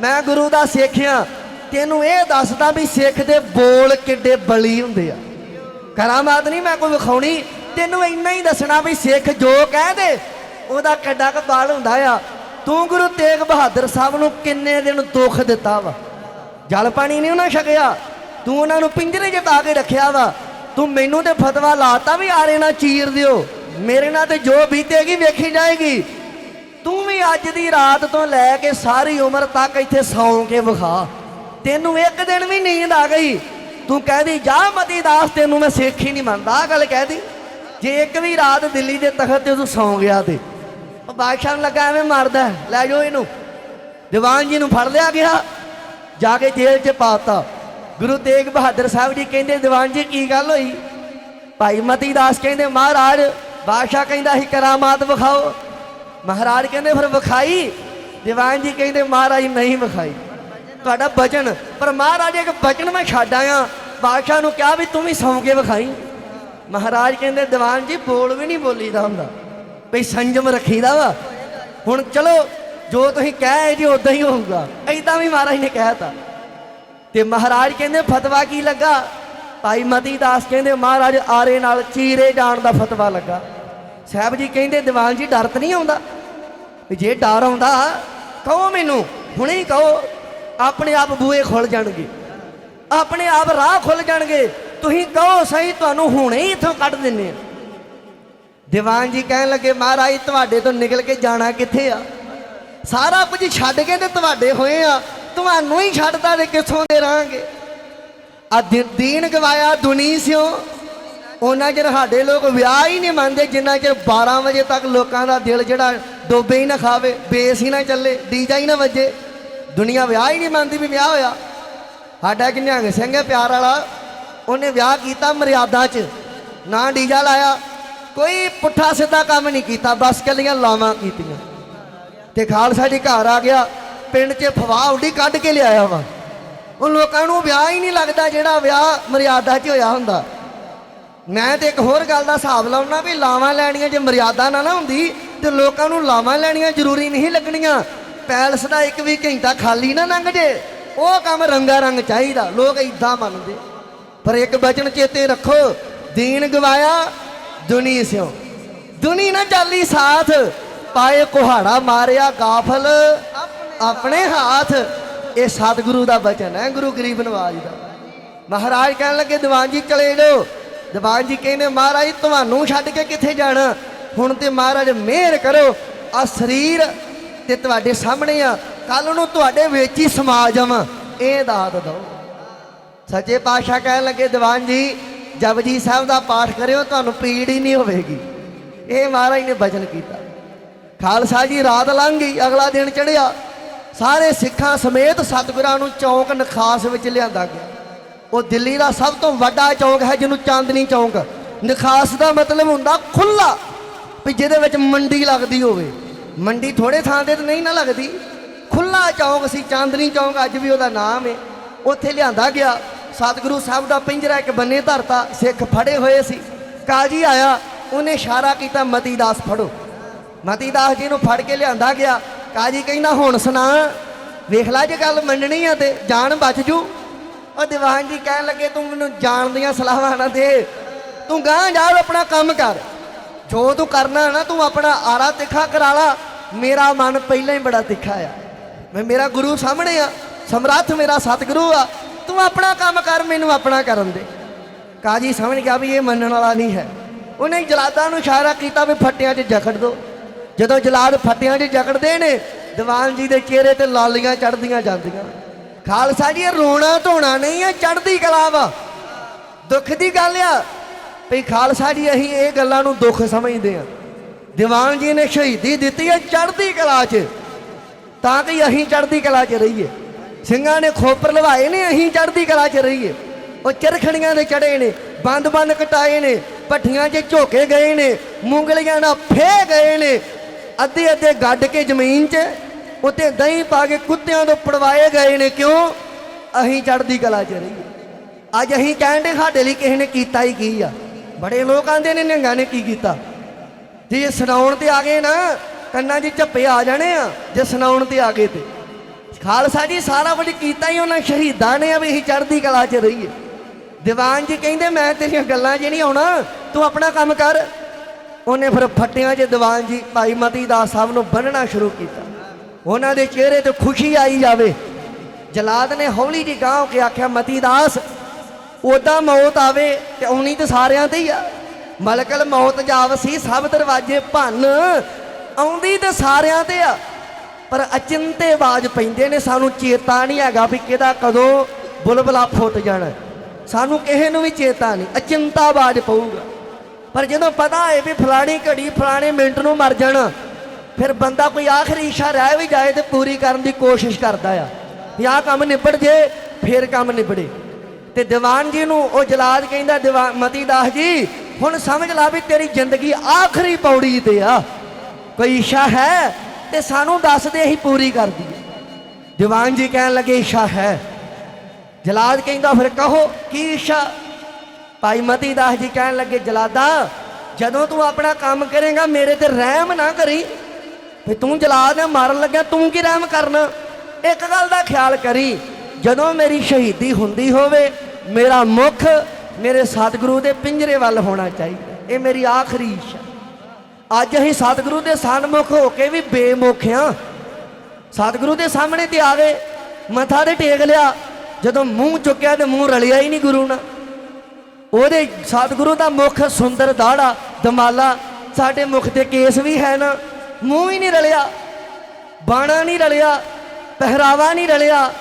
ਮੈਂ ਗੁਰੂ ਦਾ ਸਿੱਖਿਆ। ਤੈਨੂੰ ਇਹ ਦੱਸਦਾ ਵੀ ਸਿੱਖ ਦੇ ਬੋਲ ਕਿੱਡੇ ਬਲੀ ਹੁੰਦੇ ਆ। ਕਰਾਮਾਤ ਨਹੀਂ ਮੈਂ ਕੋਈ ਵਿਖਾਉਣੀ। ਤੈਨੂੰ ਇੰਨਾ ਹੀ ਦੱਸਣਾ ਵੀ ਸਿੱਖ ਜੋ ਕਹਿ ਦੇ, ਉਹਦਾ ਕਿੱਡਾ ਕੁ ਬਾਲ ਹੁੰਦਾ ਆ। ਤੂੰ ਗੁਰੂ ਤੇਗ ਬਹਾਦਰ ਸਾਹਿਬ ਨੂੰ ਕਿੰਨੇ ਦਿਨ ਦੁੱਖ ਦਿੱਤਾ ਵਾ। ਜਲ ਪਾਣੀ ਨਹੀਂ ਉਹਨਾਂ ਛਕਿਆ। ਤੂੰ ਉਹਨਾਂ ਨੂੰ ਪਿੰਜਰੇ 'ਚ ਪਾ ਕੇ ਰੱਖਿਆ ਵਾ। ਤੂੰ ਮੈਨੂੰ ਤੇ ਫਤਵਾ ਲਾਤਾ ਵੀ ਆਰੇ ਨਾਲ ਚੀਰ ਦਿਓ। ਮੇਰੇ ਨਾਲ ਤੇ ਜੋ ਬੀਤੇਗੀ ਵੇਖੀ ਜਾਏਗੀ। ਤੂੰ ਵੀ ਅੱਜ ਦੀ ਰਾਤ ਤੋਂ ਲੈ ਕੇ ਸਾਰੀ ਉਮਰ ਤੱਕ ਇੱਥੇ ਸੌਂ ਕੇ ਵਿਖਾ। ਤੈਨੂੰ ਇੱਕ ਦਿਨ ਵੀ ਨੀਂਦ ਆ ਗਈ। ਤੂੰ ਕਹਿਦੀ, ਜਾ ਮਤੀ ਦਾਸ, ਤੈਨੂੰ ਮੈਂ ਸਿੱਖ ਹੀ ਨਹੀਂ ਮੰਨਦਾ। ਆਹ ਗੱਲ ਕਹਿਦੀ। ਜੇ ਇੱਕ ਵੀ ਰਾਤ ਦਿੱਲੀ ਦੇ ਤਖਤ ਤੇ ਤੂੰ ਸੌਂ ਗਿਆ ਤੇ। ਉਹ ਬਾਦਸ਼ਾਹ ਨੂੰ ਲੱਗਾ ਐਵੇਂ ਮਾਰਦਾ ਲੈ ਜਾਓ ਇਹਨੂੰ। ਦੀਵਾਨ ਜੀ ਨੂੰ ਫੜ ਲਿਆ ਗਿਆ। ਜਾ ਕੇ ਜੇਲ੍ਹ 'ਚ ਪਾਤਾ ਗੁਰੂ ਤੇਗ ਬਹਾਦਰ ਸਾਹਿਬ ਜੀ ਕਹਿੰਦੇ, ਦੀਵਾਨ ਜੀ, ਕੀ ਗੱਲ ਹੋਈ? ਭਾਈ ਮਤੀ ਦਾਸ ਕਹਿੰਦੇ, ਮਹਾਰਾਜ, ਬਾਦਸ਼ਾਹ ਕਹਿੰਦਾ ਸੀ, ਕਰਾਮਾਤ ਵਿਖਾਓ। ਮਹਾਰਾਜ ਕਹਿੰਦੇ, ਫਿਰ ਵਿਖਾਈ। ਦੀਵਾਨ ਜੀ ਕਹਿੰਦੇ, ਮਹਾਰਾਜ, ਨਹੀਂ ਵਿਖਾਈ। ਤੁਹਾਡਾ ਬਚਨ, ਪਰ ਮਹਾਰਾਜ, ਇੱਕ ਬਚਨ ਮੈਂ ਛੱਡ ਆਇਆ। ਬਾਦਸ਼ਾਹ ਨੂੰ ਕਿਹਾ ਵੀ ਤੂੰ ਵੀ ਸੌਂ ਕੇ ਵਿਖਾਈ। ਮਹਾਰਾਜ ਕਹਿੰਦੇ, ਦੀਵਾਨ ਜੀ, ਬੋਲ ਵੀ ਨਹੀਂ ਬੋਲੀਦਾ ਹੁੰਦਾ। ਵੀ ਸੰਜਮ ਰੱਖੀਦਾ ਵਾ। ਹੁਣ ਚਲੋ, ਜੋ ਤੁਸੀਂ ਕਹਿ ਜੀ ਉਦਾਂ ਹੀ ਹੋਊਗਾ। ਐਦਾਂ ਵੀ ਮਹਾਰਾਜ ਨੇ ਕਹਿਤਾ। ਤੇ ਮਹਾਰਾਜ ਕਹਿੰਦੇ ਫਤਵਾ ਕੀ ਲੱਗਾ? ਭਾਈ ਮਤੀ ਦਾਸ ਕਹਿੰਦੇ, ਮਹਾਰਾਜ, ਆਰੇ ਨਾਲ ਚੀਰੇ ਜਾਣ ਦਾ ਫਤਵਾ ਲੱਗਾ। ਸਾਹਿਬ ਜੀ ਕਹਿੰਦੇ, ਦੀਵਾਨ ਜੀ, ਡਰ ਤਾਂ ਨਹੀਂ ਆਉਂਦਾ? ਜੇ ਡਰ ਆਉਂਦਾ, ਕਹੋ ਮੈਨੂੰ, ਹੁਣੇ ਹੀ ਕਹੋ, ਆਪਣੇ ਆਪ ਬੂਏ ਖੁੱਲ ਜਾਣਗੇ। ਆਪਣੇ ਆਪ ਰਾਹ ਖੁੱਲ ਜਾਣਗੇ। ਤੁਸੀਂ ਕਹੋ, ਸਹੀ, ਤੁਹਾਨੂੰ ਹੁਣੇ ਹੀ ਇੱਥੋਂ ਕੱਢ ਦਿੰਨੇ ਆ। ਦੀਵਾਨ ਜੀ ਕਹਿਣ ਲੱਗੇ, ਮਹਾਰਾਜ, ਤੁਹਾਡੇ ਤੋਂ ਨਿਕਲ ਕੇ ਜਾਣਾ ਕਿੱਥੇ ਆ? ਸਾਰਾ ਕੁਝ ਛੱਡ ਕੇ ਤੇ ਤੁਹਾਡੇ ਹੋਏ ਆ। ਤੁਹਾਨੂੰ ਹੀ ਛੱਡਦਾ ਤੇ ਕਿੱਥੋਂ ਦੇ ਰਾਂਗੇ? ਆ ਦੀਨ ਗਵਾਇਆ ਦੁਨੀ ਸਿਓ ਉਹਨਾਂ ਚਿਰ ਸਾਡੇ ਲੋਕ ਵਿਆਹ ਹੀ ਨਹੀਂ ਮੰਨਦੇ, ਜਿੰਨਾ ਚਿਰ 12 ਵਜੇ ਤੱਕ ਲੋਕਾਂ ਦਾ ਦਿਲ ਜਿਹੜਾ ਡੋਬੇ ਹੀ ਨਾ ਖਾਵੇ, ਬੇਸ ਹੀ ਨਾ ਚੱਲੇ, ਡੀਜਾ ਹੀ ਨਾ ਵੱਜੇ। ਦੁਨੀਆ ਵਿਆਹ ਹੀ ਨਹੀਂ ਮੰਨਦੀ ਵੀ ਵਿਆਹ ਹੋਇਆ। ਸਾਡਾ ਕਿ ਨਿਹੰਗ ਸਿੰਘ ਹੈ ਪਿਆਰ ਵਾਲਾ, ਉਹਨੇ ਵਿਆਹ ਕੀਤਾ ਮਰਿਆਦਾ 'ਚ। ਨਾ ਡੀਜਾ ਲਾਇਆ, ਕੋਈ ਪੁੱਠਾ ਸਿੱਧਾ ਕੰਮ ਨਹੀਂ ਕੀਤਾ, ਬਸ ਕੱਲੀਆਂ ਲਾਵਾਂ ਕੀਤੀਆਂ। ਤੇ ਖਾਲਸਾ ਜੀ ਘਰ ਆ ਗਿਆ। ਪਿੰਡ 'ਚ ਫਵਾਹ ਉੱਡੀ ਕੱਢ ਕੇ ਲਿਆਇਆ ਵਾ। ਉਹ ਲੋਕਾਂ ਨੂੰ ਵਿਆਹ ਹੀ ਨਹੀਂ ਲੱਗਦਾ ਜਿਹੜਾ ਵਿਆਹ ਮਰਿਆਦਾ 'ਚ ਹੋਇਆ ਹੁੰਦਾ। ਮੈਂ ਤੇ ਇੱਕ ਹੋਰ ਗੱਲ ਦਾ ਹਿਸਾਬ ਲਾਉਣਾ ਵੀ ਲਾਵਾਂ ਲੈਣੀਆਂ ਜੇ ਮਰਿਆਦਾ ਨਾ ਨਾ ਹੁੰਦੀ, ਤੇ ਲੋਕਾਂ ਨੂੰ ਲਾਵਾਂ ਲੈਣੀਆਂ ਜ਼ਰੂਰੀ ਨਹੀਂ ਲੱਗਣੀਆਂ। ਪੈਲਸ ਦਾ ਇੱਕ ਵੀ ਘੰਟਾ ਖਾਲੀ ਨਾ ਲੰਘ ਜੇ, ਉਹ ਕੰਮ ਰੰਗਾ ਰੰਗ ਚਾਹੀਦਾ, ਲੋਕ ਇਦਾਂ ਮੰਨਦੇ। ਪਰ ਇੱਕ ਬਚਨ ਚੇਤੇ ਰੱਖੋ, ਦੀਨ ਗਵਾਇਆ, ਦੁਨੀ ਸਿਓ। ਦੁਨੀ ਨਾ ਚਾਲੀ ਸਾਥ, ਪਾਏ ਕੁਹਾੜਾ ਮਾਰਿਆ ਗਾਫਲ। ਆਪਣੇ ਹੱਥ, ਇਹ ਸਤਿਗੁਰੂ ਦਾ ਬਚਨ ਹੈ, ਗੁਰੂ ਗਰੀਬ ਨਵਾਜ ਦਾ। ਮਹਾਰਾਜ ਕਹਿਣ ਲੱਗੇ, ਦੀਵਾਨ ਜੀ ਚਲੇ ਜਾਓ। ਦੀਵਾਨ ਜੀ ਕਹਿੰਦੇ, ਮਹਾਰਾਜ, ਤੁਹਾਨੂੰ ਛੱਡ ਕੇ ਕਿੱਥੇ ਜਾਣਾ? ਹੁਣ ਤੇ ਮਹਾਰਾਜ ਮਿਹਰ ਕਰੋ ਆ ਸਰੀਰ ਤੇ ਤੁਹਾਡੇ ਸਾਹਮਣੇ ਆ। ਕੱਲ ਨੂੰ ਤੁਹਾਡੇ ਵਿੱਚ ਹੀ ਸਮਾ ਜਾਵਾਂ ਇਹ ਦਾਤ ਦਿਓ। ਸੱਚੇ ਪਾਤਸ਼ਾਹ ਕਹਿਣ ਲੱਗੇ, ਦੀਵਾਨ ਜੀ, ਜਪਜੀ ਸਾਹਿਬ ਦਾ ਪਾਠ ਕਰਿਓ, ਤੁਹਾਨੂੰ ਪੀੜ ਹੀ ਨਹੀਂ ਹੋਵੇਗੀ। ਇਹ ਮਹਾਰਾਜ ਨੇ ਬਚਨ ਕੀਤਾ। ਖਾਲਸਾ ਜੀ, ਰਾਤ ਲੰਘ ਗਈ, ਅਗਲਾ ਦਿਨ ਚੜਿਆ ਸਾਰੇ ਸਿੱਖਾਂ ਸਮੇਤ ਸਤਿਗੁਰਾਂ ਨੂੰ ਚੌਂਕ ਨਖਾਸ ਵਿੱਚ ਲਿਆਂਦਾ ਗਿਆ। ਉਹ ਦਿੱਲੀ ਦਾ ਸਭ ਤੋਂ ਵੱਡਾ ਚੌਂਕ ਹੈ, ਜਿਹਨੂੰ ਚਾਂਦਨੀ ਚੌਂਕ। ਨਖਾਸ ਦਾ ਮਤਲਬ ਹੁੰਦਾ ਖੁੱਲਾ ਵੀ ਜਿਹਦੇ ਵਿੱਚ ਮੰਡੀ ਲੱਗਦੀ ਹੋਵੇ। ਮੰਡੀ ਥੋੜੇ ਥਾਂ ਤੇ ਨਹੀਂ ਨਾ ਲੱਗਦੀ। ਖੁੱਲਾ ਚੌਂਕ ਸੀ, ਚਾਂਦਨੀ ਚੌਂਕ ਅੱਜ ਵੀ ਉਹਦਾ ਨਾਮ ਹੈ ਉੱਥੇ ਲਿਆਂਦਾ ਗਿਆ। ਸਤਿਗੁਰੂ ਸਾਹਿਬ ਦਾ ਪਿੰਜਰਾ ਇੱਕ ਬੰਨੇ ਧਰਤਾ, ਸਿੱਖ ਫੜੇ ਹੋਏ ਸੀ। ਕਾਜੀ ਆਇਆ, ਉਹਨੇ ਇਸ਼ਾਰਾ ਕੀਤਾ ਮਤੀ ਦਾਸ ਫੜੋ। ਮਤੀ ਦਾਸ ਜੀ ਨੂੰ ਫੜ ਕੇ ਲਿਆਂਦਾ ਗਿਆ। ਕਾਜੀ ਕਹਿੰਦਾ, ਹੁਣ ਸੁਣਾ, ਵੇਖ ਲੈ ਜੇ ਗੱਲ ਮੰਨਣੀ ਆ ਤੇ ਜਾਨ ਬਚ ਜੂ। ਉਹ ਦੀਵਾਨ ਜੀ ਕਹਿਣ ਲੱਗੇ, ਤੂੰ ਮੈਨੂੰ ਜਾਣ ਦੀਆਂ ਸਲਾਹਾਂ ਨਾ ਦੇ। ਤੂੰ ਗਾਂ ਜਾ ਆਪਣਾ ਕੰਮ ਕਰ। ਜੋ ਤੂੰ ਕਰਨਾ ਨਾ, ਤੂੰ ਆਪਣਾ ਆਰਾ ਤਿੱਖਾ ਕਰਾ ਲਾ। ਮੇਰਾ ਮਨ ਪਹਿਲਾਂ ਹੀ ਬੜਾ ਤਿੱਖਾ ਆ। ਮੈਂ ਮੇਰਾ ਗੁਰੂ ਸਾਹਮਣੇ ਆ। ਸਮਰੱਥ ਮੇਰਾ ਸਤਿਗੁਰੂ ਆ। ਤੂੰ ਆਪਣਾ ਕੰਮ ਕਰ, ਮੈਨੂੰ ਆਪਣਾ ਕਰਨ ਦੇ। ਕਾਜੀ ਸਮਝ ਗਿਆ ਵੀ ਇਹ ਮੰਨਣ ਵਾਲਾ ਨਹੀਂ ਹੈ। ਉਹਨੇ ਜਲਾਦਾਂ ਨੂੰ ਇਸ਼ਾਰਾ ਕੀਤਾ ਵੀ ਫੱਟਿਆਂ 'ਚ ਜਖੜ ਦੋ। ਜਦੋਂ ਜਲਾਦ ਫੱਟਿਆਂ 'ਚ ਜਕੜਦੇ ਨੇ, ਦੀਵਾਨ ਜੀ ਦੇ ਚਿਹਰੇ ਤੇ ਲਾਲੀਆਂ ਚੜਦੀਆਂ ਜਾਂਦੀਆਂ। ਖਾਲਸਾ ਜੀ, ਇਹ ਰੋਣਾ ਧੋਣਾ ਨਹੀਂ ਹੈ ਚੜਦੀ ਕਲਾ ਵਾ। ਦੁੱਖ ਦੀ ਗੱਲ ਆ ਵੀ ਖਾਲਸਾ ਜੀ, ਅਸੀਂ ਇਹ ਗੱਲਾਂ ਨੂੰ ਦੁੱਖ ਸਮਝਦੇ ਆ ਦੀਵਾਨ ਜੀ ਨੇ ਸ਼ਹੀਦੀ ਦਿੱਤੀ ਹੈ ਚੜਦੀ ਕਲਾ 'ਚ। ਤਾਂ ਕਿ ਅਸੀਂ ਚੜ੍ਹਦੀ ਕਲਾ 'ਚ ਰਹੀਏ। ਸਿੰਘਾਂ ਨੇ ਖੋਪਰ ਲਵਾਏ ਨੇ, ਅਸੀਂ ਚੜ੍ਹਦੀ ਕਲਾ 'ਚ ਰਹੀਏ। ਉਹ ਚਰਖੜੀਆਂ ਦੇ ਚੜੇ ਨੇ ਬੰਦ ਬੰਦ ਕਟਾਏ ਨੇ, ਭੱਠੀਆਂ 'ਚ ਝੋਕੇ ਗਏ ਨੇ, ਮੂੰਗਲੀਆਂ ਨਾਲ ਫੇ ਗਏ ਨੇ ਅੱਧੇ ਅੱਧੇ ਗੱਡ ਕੇ ਜ਼ਮੀਨ 'ਚ ਉੱਤੇ ਦਹੀਂ ਪਾ ਕੇ ਕੁੱਤਿਆਂ ਤੋਂ ਪੜਵਾਏ ਗਏ ਨੇ ਕਿਉਂ? ਅਸੀਂ ਚੜ੍ਹਦੀ ਕਲਾ 'ਚ ਰਹੀਏ। ਅੱਜ ਅਸੀਂ ਕਹਿੰਦੇ ਸਾਡੇ ਲਈ ਕਿਸੇ ਨੇ ਕੀਤਾ ਹੀ ਕੀ ਆ? ਬੜੇ ਲੋਕ ਆਂਦੇ ਨੇ, ਨਿਹੰਗਾਂ ਨੇ ਕੀ ਕੀਤਾ? ਜੇ ਸੁਣਾਉਣ ਤੇ ਆ ਗਏ ਨਾ, ਕੰਨਾਂ 'ਚ ਝੱਪੇ ਆ ਜਾਣੇ ਆ, ਜੇ ਸੁਣਾਉਣ ਤੇ ਆ ਗਏ ਤੇ। ਖਾਲਸਾ ਜੀ ਸਾਰਾ ਕੁਝ ਕੀਤਾ ਹੀ ਉਹਨਾਂ ਸ਼ਹੀਦਾਂ ਨੇ ਆ ਵੀ ਅਸੀਂ ਚੜ੍ਹਦੀ ਕਲਾ 'ਚ ਰਹੀਏ। ਦੀਵਾਨ ਜੀ ਕਹਿੰਦੇ, ਮੈਂ ਤੇਰੀਆਂ ਗੱਲਾਂ 'ਚ ਨਹੀਂ ਆਉਣਾ, ਤੂੰ ਆਪਣਾ ਕੰਮ ਕਰ। ਉਹਨੇ ਫਿਰ ਫੱਟਿਆਂ 'ਚ ਦੀਵਾਨ ਜੀ ਭਾਈ ਮਤੀ ਦਾਸ ਸਾਹਿਬ ਨੂੰ ਬੰਨਣਾ ਸ਼ੁਰੂ ਕੀਤਾ। ਉਹਨਾਂ ਦੇ ਚਿਹਰੇ ਤੇ ਖੁਸ਼ੀ ਆਈ ਜਾਵੇ। ਜਲਾਦ ਨੇ ਹੌਲੀ ਜਿਹੀ ਗਾਂਹ ਹੋ ਕੇ ਆਖਿਆ, ਮਤੀ ਦਾਸ ਉਦਾਂ ਮੌਤ ਆਵੇ ਤੇ ਆਉਣੀ ਤੇ ਸਾਰਿਆਂ ਤੇ ਹੀ ਆ। ਮਲਕਲ ਮੌਤ ਜਾਵਸੀ, ਸਭ ਦਰਵਾਜ਼ੇ ਭੰਨ, ਆਉਂਦੀ ਤੇ ਸਾਰਿਆਂ ਤੇ ਆ। ਪਰ ਅਚਿੰਤੇ ਬਾਜ ਪੈਂਦੇ ਨੇ, ਸਾਨੂੰ ਚੇਤਾ ਨਹੀਂ ਹੈਗਾ ਵੀ ਕਿਹਦਾ ਕਦੋਂ ਬੁਲਬਲਾ ਫੁੱਟ ਜਾਣਾ। ਸਾਨੂੰ ਕਿਸੇ ਨੂੰ ਵੀ ਚੇਤਾ ਨਹੀਂ, ਅਚਿੰਤਾ ਆਵਾਜ਼ ਪਊਗਾ। ਪਰ ਜਦੋਂ ਪਤਾ ਹੈ ਵੀ ਫਲਾਣੀ ਘੜੀ ਫਲਾਣੇ ਮਿੰਟ ਨੂੰ ਮਰ ਜਾਣਾ, ਫਿਰ ਬੰਦਾ ਕੋਈ ਆਖਰੀ ਇੱਛਾ ਰਹਿ ਵੀ ਜਾਏ ਤੇ ਪੂਰੀ ਕਰਨ ਦੀ ਕੋਸ਼ਿਸ਼ ਕਰਦਾ ਆ ਵੀ ਆਹ ਕੰਮ ਨਿਬੜ ਜੇ, ਫਿਰ ਕੰਮ ਨਿਬੜੇ। ਤੇ ਦੀਵਾਨ ਜੀ ਨੂੰ ਉਹ ਜਲਾਦ ਕਹਿੰਦਾ, ਦੀਵਾਨ ਮਤੀ ਦਾਸ ਜੀ, ਹੁਣ ਸਮਝ ਲਾ ਵੀ ਤੇਰੀ ਜ਼ਿੰਦਗੀ ਆਖਰੀ ਪੌੜੀ ਤੇ ਆ। ਕੋਈ ਇੱਛਾ ਹੈ ਤੇ ਸਾਨੂੰ ਦੱਸ ਦੇ, ਅਸੀਂ ਪੂਰੀ ਕਰ ਦਈਏ। ਦੀਵਾਨ ਜੀ ਕਹਿਣ ਲੱਗੇ, ਇੱਛਾ ਹੈ। ਜਲਾਦ ਕਹਿੰਦਾ, ਫਿਰ ਕਹੋ, ਕੀ ਇੱਛਾ ਭਾਈ ਮਤੀ ਦਾਸ ਜੀ ਕਹਿਣ ਲੱਗੇ, ਜਲਾਦਾ, ਜਦੋਂ ਤੂੰ ਆਪਣਾ ਕੰਮ ਕਰੇਗਾ, ਮੇਰੇ ਤੇ ਰਹਿਮ ਨਾ ਕਰੀ। ਵੀ ਤੂੰ ਜਲਾਦ ਮਾਰਨ ਲੱਗਿਆ, ਤੂੰ ਕੀ ਰਹਿਮ ਕਰਨਾ? ਇੱਕ ਗੱਲ ਦਾ ਖਿਆਲ ਕਰੀ, ਜਦੋਂ ਮੇਰੀ ਸ਼ਹੀਦੀ ਹੁੰਦੀ ਹੋਵੇ, ਮੇਰਾ ਮੁਖ ਮੇਰੇ ਸਤਿਗੁਰੂ ਦੇ ਪਿੰਜਰੇ ਵੱਲ ਹੋਣਾ ਚਾਹੀਦਾ। ਇਹ ਮੇਰੀ ਆਖਰੀ ਇੱਛਾ ਅੱਜ ਅਸੀਂ ਸਤਿਗੁਰੂ ਦੇ ਸਨਮੁਖ ਹੋ ਕੇ ਵੀ ਬੇਮੁਖ ਹਾਂ। ਸਤਿਗੁਰੂ ਦੇ ਸਾਹਮਣੇ ਤੇ ਆਵੇ ਮੱਥਾ ਤੇ ਟੇਕ ਲਿਆ। ਜਦੋਂ ਮੂੰਹ ਚੁੱਕਿਆ ਤੇ ਮੂੰਹ ਰਲਿਆ ਹੀ ਨਹੀਂ ਗੁਰੂ ਨਾਲ। ਉਹਦੇ ਸਤਿਗੁਰੂ ਦਾ ਮੁਖ ਸੁੰਦਰ ਦਾੜਾ, ਦਮਾਲਾ, ਸਾਡੇ ਮੁਖ ਤੇ ਕੇਸ ਵੀ ਹੈ ਨਾ। ਮੂੰਹ ਹੀ ਨਹੀਂ ਰਲਿਆ, ਬਾਣਾ ਨਹੀਂ ਰਲਿਆ, ਪਹਿਰਾਵਾ ਨਹੀਂ ਰਲਿਆ,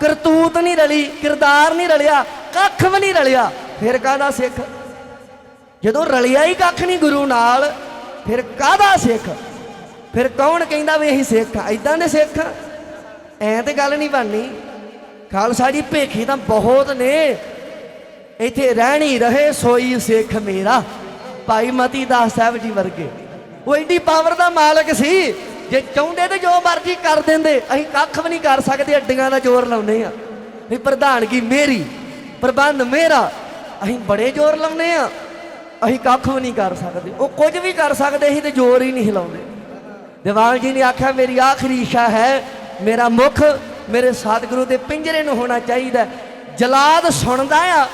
ਕਰਤੂਤ ਨਹੀਂ ਰਲੀ, ਕਿਰਦਾਰ ਨਹੀਂ ਰਲਿਆ, ਕੱਖ ਵੀ ਨਹੀਂ ਰਲਿਆ। ਫਿਰ ਕਾਹਦਾ ਸਿੱਖ? ਜਦੋਂ ਰਲਿਆ ਹੀ ਕੱਖ ਨਹੀਂ ਗੁਰੂ ਨਾਲ, ਫਿਰ ਕਾਹਦਾ ਸਿੱਖ? ਫਿਰ ਕੌਣ ਕਹਿੰਦਾ ਵੀ ਅਸੀਂ ਸਿੱਖ ਆ? ਐਦਾਂ ਦੇ ਸਿੱਖ? ਆ? ਐਂ ਤੇ ਗੱਲ ਨਹੀਂ ਬਣਨੀ। ਖਾਲਸਾ ਜੀ, ਭੇਖੀ ਤਾਂ ਬਹੁਤ ਨੇ। ਇੱਥੇ ਰਹਿਣੀ ਰਹੇ, ਸੋਈ ਸਿੱਖ ਮੇਰਾ। ਭਾਈ ਮਤੀ ਦਾਸ ਸਾਹਿਬ ਜੀ ਵਰਗੇ। ਉਹ ਐਡੀ ਪਾਵਰ ਦਾ ਮਾਲਕ ਸੀ, ਜੇ ਚਾਹੁੰਦੇ ਤੇ ਜੋ ਮਰਜ਼ੀ ਕਰ ਦਿੰਦੇ, ਅਸੀਂ ਕੱਖ ਵੀ ਨਹੀਂ ਕਰ ਸਕਦੇ, ਅੱਡੀਆਂ ਦਾ ਜ਼ੋਰ ਲਾਉਨੇ ਆ ਵੀ ਪ੍ਰਧਾਨਗੀ ਮੇਰੀ, ਪ੍ਰਬੰਧ ਮੇਰਾ, ਅਸੀਂ ਬੜੇ ਜ਼ੋਰ ਲਾਉਨੇ ਆ ਅਸੀਂ ਕੱਖ ਵੀ ਨਹੀਂ ਕਰ ਸਕਦੇ। ਉਹ ਕੁਝ ਵੀ ਕਰ ਸਕਦੇ, ਅਸੀਂ ਤੇ ਜ਼ੋਰ ਹੀ ਨਹੀਂ ਲਾਉਂਦੇ। ਦੀਵਾਨ ਜੀ ਨੇ ਆਖਿਆ, ਮੇਰੀ ਆਖਰੀ ਇੱਛਾ ਹੈ, ਮੇਰਾ ਮੁਖ, ਮੇਰੇ ਸਤਿਗੁਰੂ ਦੇ ਪਿੰਜਰੇ ਨੂੰ ਹੋਣਾ ਚਾਹੀਦਾ ਜਲਾਦ ਸੁਣਦਾ ਆ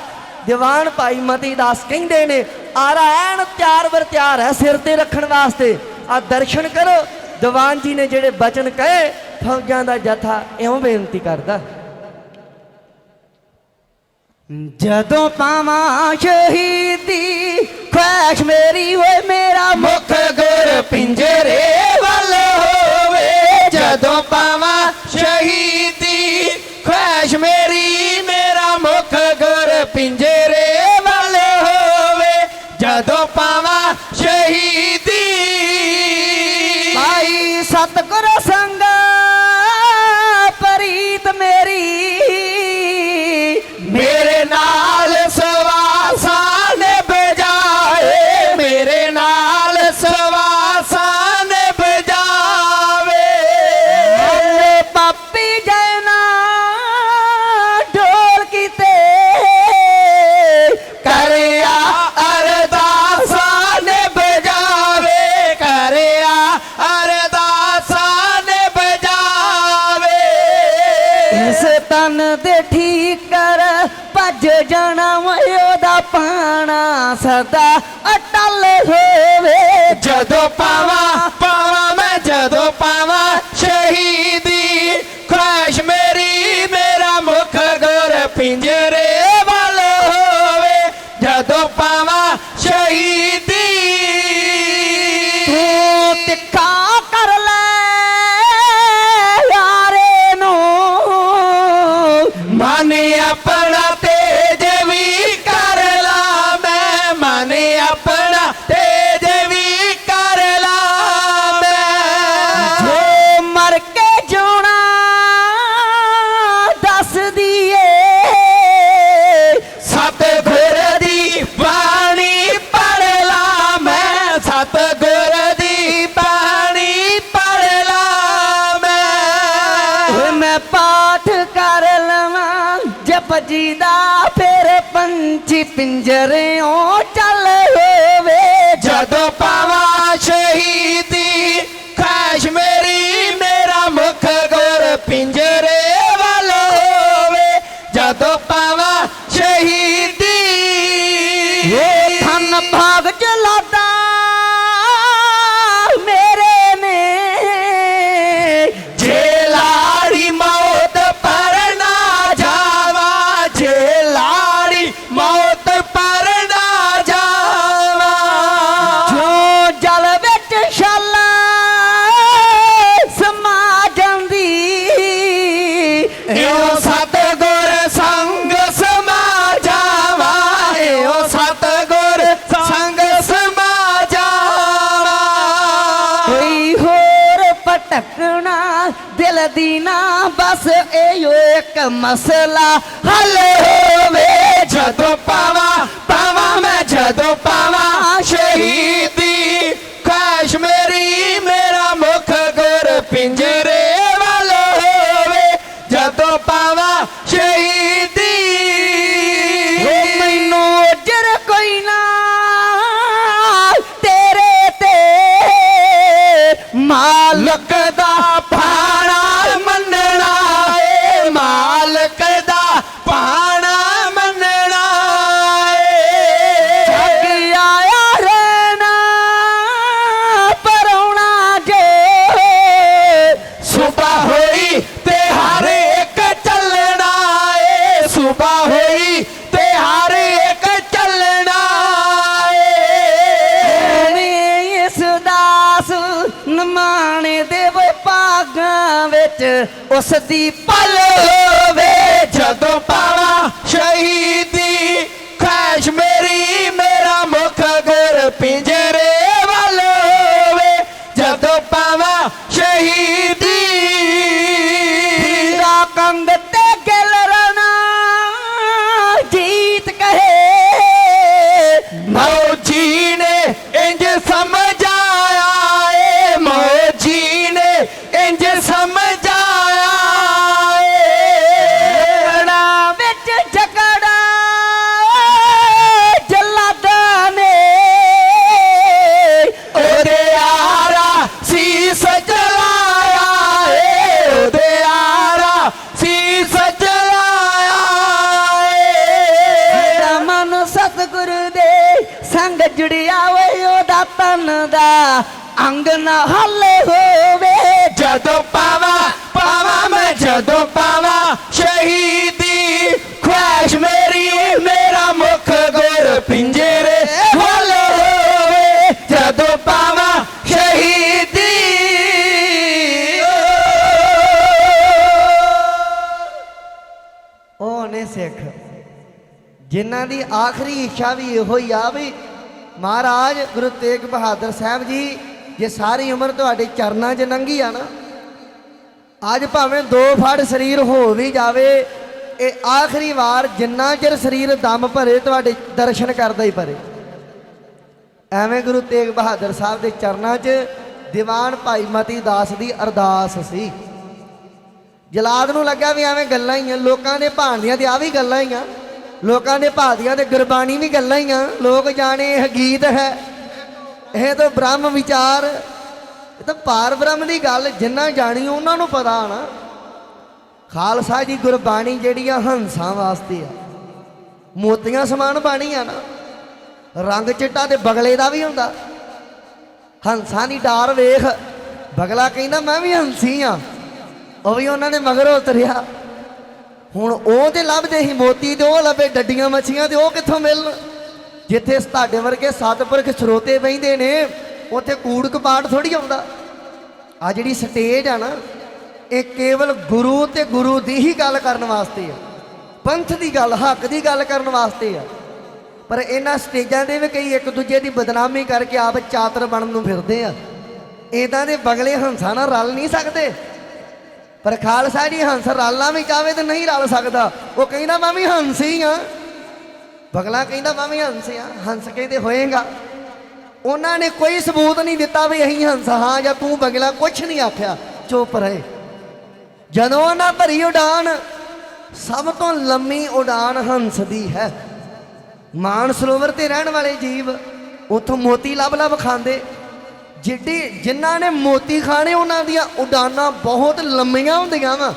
ਦੀਵਾਨ ਭਾਈ ਮਤੀ ਦਾਸ ਕਹਿੰਦੇ ਨੇ, ਆਰਾ ਐਨ ਤਿਆਰ ਵਰ ਤਿਆਰ ਹੈ ਸਿਰ ਤੇ ਰੱਖਣ ਵਾਸਤੇ। ਆ ਦਰਸ਼ਨ ਕਰੋ। ਦੀਵਾਨ ਜੀ ਨੇ ਜਿਹੜੇ ਬਚਨ ਕਹੇ, ਫੌਜਾਂ ਦਾ ਜਥਾ ਇਉਂ ਬੇਨਤੀ ਕਰਦਾ। ਜਦੋਂ ਪਾਵਾਂ ਸ਼ਹੀਦੀ, ਖੁਆਇਸ਼ ਮੇਰੀ ਓਏ ਮੇਰਾ ਮੁਖ ਗੁਰ ਪਿੰਜਰੇ। ਸਦਾ ਅਟਲ ਹੋਵੇ। ਜਦੋਂ ਪਾਵਾਂ ਪਾਵਾਂ ਮੈਂ, ਜਦੋਂ ਪਾਵਾਂ ਸ਼ਹੀਦੀ। ਖਾਸ਼ ਮੇਰੀ, ਮੇਰਾ ਮੁਖ ਗੁਰ ਪਿੰਜੇ ਪੰਛੀ ਪਿੰਜਰਿਓਂ ਚੱਲ ਹੋਵੇ ਜਦੋਂ ਪਾਵਾ ਸ਼ਹੀਦ ਮਦੀਨਾ ਬਸ ਇਹੋ ਇੱਕ ਮਸਲਾ। ਹੱਲ ਹੋਵੇ ਜਦੋਂ ਪਾਵਾ ਪਾਵਾ ਮੈਂ ਜਦੋਂ ਪਾਵਾ ਸ਼ਹੀਦ ওসদি পালো। ਨਾ ਹੱਲੇ ਹੋਵੇ। ਜਦੋਂ ਪਾਵਾਂ ਪਾਵਾਂ ਮੈਂ ਜਦੋਂ ਪਾਵਾਂ ਸ਼ਹੀਦੀ ਖੁਆਇਸ਼ ਮੇਰੀ ਮੇਰਾ ਮੁਖ ਗੁਰ ਪਿੰਜਰੇ ਵੱਲ ਹੋਵੇ। ਜਦੋਂ ਪਾਵਾਂ ਸ਼ਹੀਦੀ। ਉਹ ਨੇ ਸਿੱਖ ਜਿਨ੍ਹਾਂ ਦੀ ਆਖਰੀ ਇੱਛਾ ਵੀ ਇਹੋ ਹੀ ਆ ਵੀ ਮਹਾਰਾਜ ਗੁਰੂ ਤੇਗ ਬਹਾਦਰ ਸਾਹਿਬ ਜੀ ਜੇ ਸਾਰੀ ਉਮਰ ਤੁਹਾਡੇ ਚਰਨਾਂ 'ਚ ਲੰਘੀ ਆ ਨਾ, ਅੱਜ ਭਾਵੇਂ ਦੋ ਫੜ ਸਰੀਰ ਹੋ ਵੀ ਜਾਵੇ, ਇਹ ਆਖਰੀ ਵਾਰ ਜਿੰਨਾ ਚਿਰ ਸਰੀਰ ਦਮ ਭਰੇ, ਤੁਹਾਡੇ ਦਰਸ਼ਨ ਕਰਦਾ ਹੀ ਭਰੇ। ਐਵੇਂ ਗੁਰੂ ਤੇਗ ਬਹਾਦਰ ਸਾਹਿਬ ਦੇ ਚਰਨਾਂ 'ਚ ਦੀਵਾਨ ਭਾਈ ਮਤੀ ਦਾਸ ਦੀ ਅਰਦਾਸ ਸੀ। ਜਲਾਦ ਨੂੰ ਲੱਗਾ ਵੀ ਐਵੇਂ ਗੱਲਾਂ ਹੀ ਆ, ਲੋਕਾਂ ਦੇ ਭਾਂਦੀਆਂ ਤੇ ਆ ਵੀ ਗੱਲਾਂ ਹੀ ਆ, ਲੋਕਾਂ ਦੇ ਭਾਦੀਆਂ ਤੇ ਗੁਰਬਾਣੀ ਵੀ ਗੱਲਾਂ ਹੀ ਆ, ਲੋਕ ਜਾਣੇ ਇਹ ਗੀਤ ਹੈ ਇਹ ਤਾਂ ਬ੍ਰਹਮ ਵਿਚਾਰ, ਇਹ ਤਾਂ ਪਾਰ ਬ੍ਰਹਮ ਦੀ ਗੱਲ, ਜਿੰਨਾ ਜਾਣੀ ਉਹਨਾਂ ਨੂੰ ਪਤਾ ਨਾ। ਖਾਲਸਾ ਜੀ ਗੁਰਬਾਣੀ ਜਿਹੜੀ ਆ ਹੰਸਾਂ ਵਾਸਤੇ ਆ, ਮੋਤੀਆਂ ਸਮਾਨ ਬਾਣੀ ਆ ਨਾ, ਰੰਗ ਚਿੱਟਾ ਤੇ ਬਗਲੇ ਦਾ ਵੀ ਹੁੰਦਾ। ਹੰਸਾਂ ਦੀ ਡਾਰ ਵੇਖ, ਬਗਲਾ ਕਹਿੰਦਾ, ਮੈਂ ਵੀ ਹੰਸੀ ਆ। ਉਹ ਵੀ ਉਹਨਾਂ ਨੇ ਮਗਰੋਂ ਉਤਰਿਆ। ਹੁਣ ਉਹ ਤੇ ਲੱਭਦੇ ਸੀ ਮੋਤੀ ਤੇ, ਉਹ ਲੱਭੇ ਡੱਡੀਆਂ ਮੱਛੀਆਂ ਤੇ, ਉਹ ਕਿੱਥੋਂ ਮਿਲਣ? ਜਿੱਥੇ ਤੁਹਾਡੇ ਵਰਗੇ ਸਤਪੁਰਖ ਸਰੋਤੇ ਬੈਂਦੇ ਨੇ, ਉੱਥੇ ਕੂੜ ਕਪਾੜ ਥੋੜੀ ਆਉਂਦਾ। ਆ ਜਿਹੜੀ ਸਟੇਜ ਆ ਨਾ, ਇਹ ਕੇਵਲ ਗੁਰੂ ਤੇ ਗੁਰੂ ਦੀ ਹੀ ਗੱਲ ਕਰਨ ਵਾਸਤੇ ਆ। ਪੰਥ ਦੀ ਗੱਲ, ਹੱਕ ਦੀ ਗੱਲ ਕਰਨ ਵਾਸਤੇ ਆ। ਪਰ ਇਹਨਾਂ ਸਟੇਜਾਂ ਦੇ ਵੀ ਕਈ ਇੱਕ ਦੂਜੇ ਦੀ ਬਦਨਾਮੀ ਕਰਕੇ ਆਪ ਚਾਤਰ ਬਣਨ ਨੂੰ ਫਿਰਦੇ ਆ। ਇਦਾਂ ਦੇ ਬਗਲੇ ਹੰਸਾਂ ਨਾਲ ਰਲ ਨਹੀਂ ਸਕਦੇ। ਪਰ ਖਾਲਸਾ ਜੀ ਹੰਸ ਰਲਣਾ ਵੀ ਚਾਹਵੇ ਤੇ ਨਹੀਂ ਰਲ ਸਕਦਾ। ਉਹ ਕਹਿੰਦਾ, ਮੈਂ ਵੀ ਹੰਸ ਹੀ ਆ। ਬਗਲਾ ਕਹਿੰਦਾ ਮੈਂ ਵੀ ਹੰਸ ਆ, ਹੰਸ ਕਹਿੰਦੇ ਹੋਏਗਾ। ਉਹਨਾਂ ਨੇ ਕੋਈ ਸਬੂਤ ਨਹੀਂ ਦਿੱਤਾ ਵੀ ਅਸੀਂ ਹੰਸ ਹਾਂ ਜਾਂ ਤੂੰ ਬਗਲਾ, ਕੁਛ ਨਹੀਂ ਆਖਿਆ। ਚੁੱਪ ਰਹੇ। ਜਦੋਂ ਉਹਨਾਂ ਭਰੀ ਉਡਾਨ, ਸਭ ਤੋਂ ਲੰਮੀ ਉਡਾਨ ਹੰਸ ਦੀ ਹੈ। ਮਾਨ ਸਰੋਵਰ ਤੇ ਰਹਿਣ ਵਾਲੇ ਜੀਵ ਉੱਥੋਂ ਮੋਤੀ ਲੱਭ ਲੱਭ ਖਾਂਦੇ। ਜਿੱਡੀ ਜਿਨ੍ਹਾਂ ਨੇ ਮੋਤੀ ਖਾਣੇ, ਉਹਨਾਂ ਦੀਆਂ ਉਡਾਨਾਂ ਬਹੁਤ ਲੰਮੀਆਂ ਹੁੰਦੀਆਂ ਵਾ।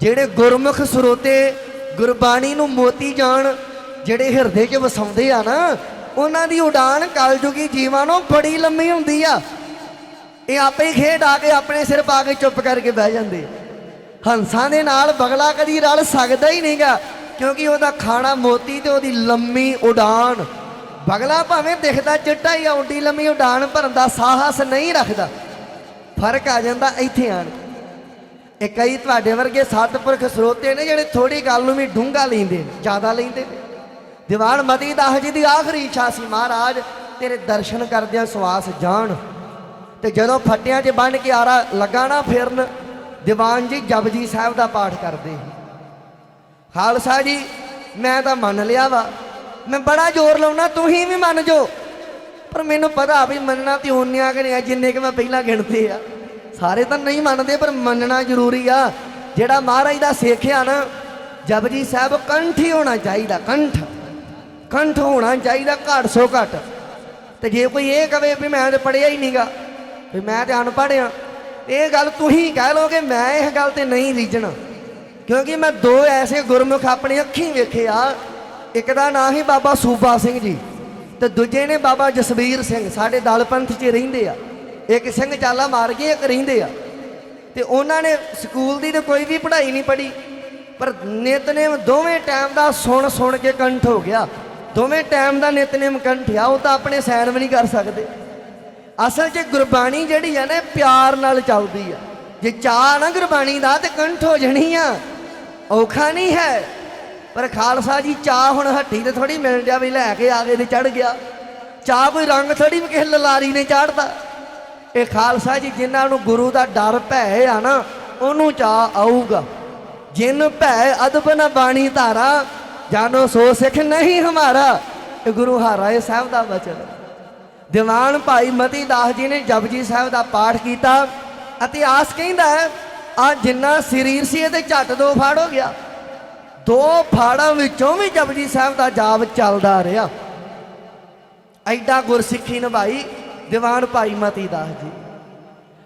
ਜਿਹੜੇ ਗੁਰਮੁਖ ਸਰੋਤੇ ਗੁਰਬਾਣੀ ਨੂੰ ਮੋਤੀ ਜਾਣ ਜਿਹੜੇ ਹਿਰਦੇ 'ਚ ਵਸਾਉਂਦੇ ਆ ਨਾ, ਉਹਨਾਂ ਦੀ ਉਡਾਨ ਕਲਯੁਗੀ ਜੀਵਾਂ ਨੂੰ ਬੜੀ ਲੰਮੀ ਹੁੰਦੀ ਆ। ਇਹ ਆਪੇ ਖੇਡ ਆ ਕੇ ਆਪਣੇ ਸਿਰ ਪਾ ਕੇ ਚੁੱਪ ਕਰਕੇ ਬਹਿ ਜਾਂਦੇ। ਹੰਸਾਂ ਦੇ ਨਾਲ ਬਗਲਾ ਕਦੀ ਰਲ ਸਕਦਾ ਹੀ ਨਹੀਂਗਾ, ਕਿਉਂਕਿ ਉਹਦਾ ਖਾਣਾ ਮੋਤੀ ਤੇ ਉਹਦੀ ਲੰਮੀ ਉਡਾਨ। ਬਗਲਾ ਭਾਵੇਂ ਦਿਖਦਾ ਚਿੱਟਾ ਹੀ ਆ ਲੰਮੀ ਉਡਾਨ ਭਰਨ ਦਾ ਸਾਹਸ ਨਹੀਂ ਰੱਖਦਾ। ਫ਼ਰਕ ਆ ਜਾਂਦਾ ਇੱਥੇ ਆਣ ਇਹ ਕਈ ਤੁਹਾਡੇ ਵਰਗੇ ਸਤਪੁਰਖ ਸਰੋਤੇ ਨੇ ਜਿਹੜੇ ਥੋੜੀ ਗੱਲ ਨੂੰ ਵੀ ਡੂੰਘਾ ਲੈਂਦੇ ਜ਼ਿਆਦਾ ਲੈਂਦੇ ਨੇ। ਦੀਵਾਨ ਮਤੀ ਦਾਸ ਜੀ ਦੀ ਆਖਰੀ ਇੱਛਾ ਸੀ ਮਹਾਰਾਜ, ਤੇਰੇ ਦਰਸ਼ਨ ਕਰਦਿਆਂ ਸਵਾਸ ਜਾਣ। ਤੇ ਜਦੋਂ ਫੱਟਿਆਂ 'ਚ ਬੰਨ ਕੇ ਆਰਾ ਲੱਗਾ ਨਾ ਫਿਰਨ, ਦੀਵਾਨ ਜੀ ਜਪਜੀ ਸਾਹਿਬ ਦਾ ਪਾਠ ਕਰਦੇ ਖਾਲਸਾ ਜੀ, ਮੈਂ ਤਾਂ ਮੰਨ ਲਿਆ ਵਾ, ਮੈਂ ਬੜਾ ਜ਼ੋਰ ਲਾਉਣਾ, ਤੁਸੀਂ ਵੀ ਮੰਨ ਜੋ ਪਰ ਮੈਨੂੰ ਪਤਾ ਵੀ ਮੰਨਣਾ ਤੇ ਉਹਨਿਆਂ ਕਿ ਨਹੀਂ ਜਿੰਨੇ ਕਿ ਮੈਂ ਪਹਿਲਾਂ ਗਿਣਦੇ ਆ। ਸਾਰੇ ਤਾਂ ਨਹੀਂ ਮੰਨਦੇ, ਪਰ ਮੰਨਣਾ ਜ਼ਰੂਰੀ ਆ। ਜਿਹੜਾ ਮਹਾਰਾਜ ਦਾ ਸਿੱਖਿਆ ਨਾ, ਜਪਜੀ ਸਾਹਿਬ ਕੰਠ ਹੀ ਹੋਣਾ ਚਾਹੀਦਾ, ਕੰਠ। ਕੰਠ ਹੋਣਾ ਚਾਹੀਦਾ ਘੱਟ ਸੋ ਘੱਟ। ਤੇ ਜੇ ਕੋਈ ਇਹ ਕਵੇ ਵੀ ਮੈਂ ਤੇ ਪੜਿਆ ਹੀ ਨਹੀਂਗਾ ਵੀ ਮੈਂ ਤੇ ਅਨਪੜ੍ਹ ਆ, ਇਹ ਗੱਲ ਤੁਸੀਂ ਕਹਿ ਲੋਗੇ ਮੈਂ ਇਹ ਗੱਲ ਤੇ ਨਹੀਂ ਰੀਝਣਾ। ਕਿਉਂਕਿ ਮੈਂ ਦੋ ਐਸੇ ਗੁਰਮੁਖ ਆਪਣੀ ਅੱਖੀਂ ਵੇਖੇ ਆ ਇੱਕ ਦਾ ਨਾਂ ਹੀ ਬਾਬਾ ਸੂਬਾ ਸਿੰਘ ਜੀ, ਤੇ ਦੂਜੇ ਨੇ ਬਾਬਾ ਜਸਵੀਰ ਸਿੰਘ, ਸਾਡੇ ਦਲ ਪੰਥ 'ਚ ਰਹਿੰਦੇ ਆ। ਇੱਕ ਸਿੰਘ ਚਾਲਾ ਮਾਰ ਕੇ ਇੱਕ ਰਹਿੰਦੇ ਆ। ਤੇ ਉਹਨਾਂ ਨੇ ਸਕੂਲ ਦੀ ਤੇ ਕੋਈ ਵੀ ਪੜ੍ਹਾਈ ਨਹੀਂ ਪੜ੍ਹੀ, ਪਰ ਨਿਤਨੇਮ ਦੋਵੇਂ ਟਾਈਮ ਦਾ ਸੁਣ ਸੁਣ ਕੇ ਕੰਠ ਹੋ ਗਿਆ। ਦੋਵੇਂ ਟਾਈਮ ਦਾ ਨਿਤਨੇਮ ਕੰਠਿਆ ਉਹ ਤਾਂ ਆਪਣੇ ਸੈਨ ਵੀ ਨਹੀਂ ਕਰ ਸਕਦੇ। ਅਸਲ 'ਚ ਗੁਰਬਾਣੀ ਜਿਹੜੀ ਆ ਨਾ ਪਿਆਰ ਨਾਲ ਚੱਲਦੀ ਆ। ਜੇ ਚਾਹ ਨਾ ਗੁਰਬਾਣੀ ਦਾ, ਤੇ ਕੰਠ ਹੋ ਜਣੀ ਆ। ਔਖਾ ਨਹੀਂ ਹੈ। ਪਰ ਖਾਲਸਾ ਜੀ ਚਾਹ ਹੁਣ ਹੱਟੀ ਤੇ ਥੋੜੀ ਮਿਲ ਜਾ ਵੀ ਲੈ ਕੇ ਆ ਗਏ ਤੇ ਚੜ ਗਿਆ। ਚਾਹ ਕੋਈ ਰੰਗ ਥੋੜੀ ਵੀ ਕਿਸੇ ਲਲਾਰੀ ਨੇ ਚਾੜਦਾ ਇਹ ਖਾਲਸਾ ਜੀ, ਜਿਨ੍ਹਾਂ ਨੂੰ ਗੁਰੂ ਦਾ ਡਰ ਭੈ ਆ ਨਾ, ਉਹਨੂੰ ਚਾਹ ਆਊਗਾ। ਜਿਨ ਭੈ ਅਦਬ ਨਾ ਬਾਣੀ ਧਾਰਾ ਜਾਨੋ ਸੋ ਸਿੱਖ ਨਹੀਂ ਹਮਾਰਾ। ਇਹ ਗੁਰੂ ਹਰਾਏ ਸਾਹਿਬ ਦਾ ਬਚਨ ਦੀਵਾਨ ਭਾਈ ਮਤੀ ਦਾਸ ਜੀ ਨੇ ਜਪਜੀ ਸਾਹਿਬ ਦਾ ਪਾਠ ਕੀਤਾ। ਇਤਿਹਾਸ ਕਹਿੰਦਾ ਹੈ, ਆ ਜਿੰਨਾ ਸਰੀਰ ਸੀ ਇਹਦੇ ਝੱਟ ਦੋ ਫਾੜ ਹੋ ਗਿਆ। ਦੋ ਫਾੜਾਂ ਵਿੱਚੋਂ ਵੀ ਜਪਜੀ ਸਾਹਿਬ ਦਾ ਜਾਪ ਚੱਲਦਾ ਰਿਹਾ। ਐਡਾ ਗੁਰਸਿੱਖੀ ਨਿਭਾਈ ਦੀਵਾਨ ਭਾਈ ਮਤੀ ਦਾਸ ਜੀ।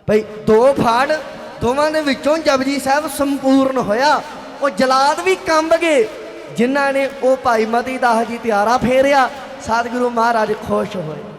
ਭਈ ਦੋ ਫਾੜ ਦੋਵਾਂ ਦੇ ਵਿੱਚੋਂ ਜਪਜੀ ਸਾਹਿਬ ਸੰਪੂਰਨ ਹੋਇਆ। ਉਹ ਜਲਾਦ ਵੀ ਕੰਬ ਗਏ। ਜਿਨ੍ਹਾਂ ਨੇ ਉਹ ਭਾਈ ਮਤੀ ਦਾ ਜੀ ਤਿਆਰਾ ਫੇਰਿਆ ਸਤਿਗੁਰੂ ਮਹਾਰਾਜ ਖੁਸ਼ ਹੋਏ।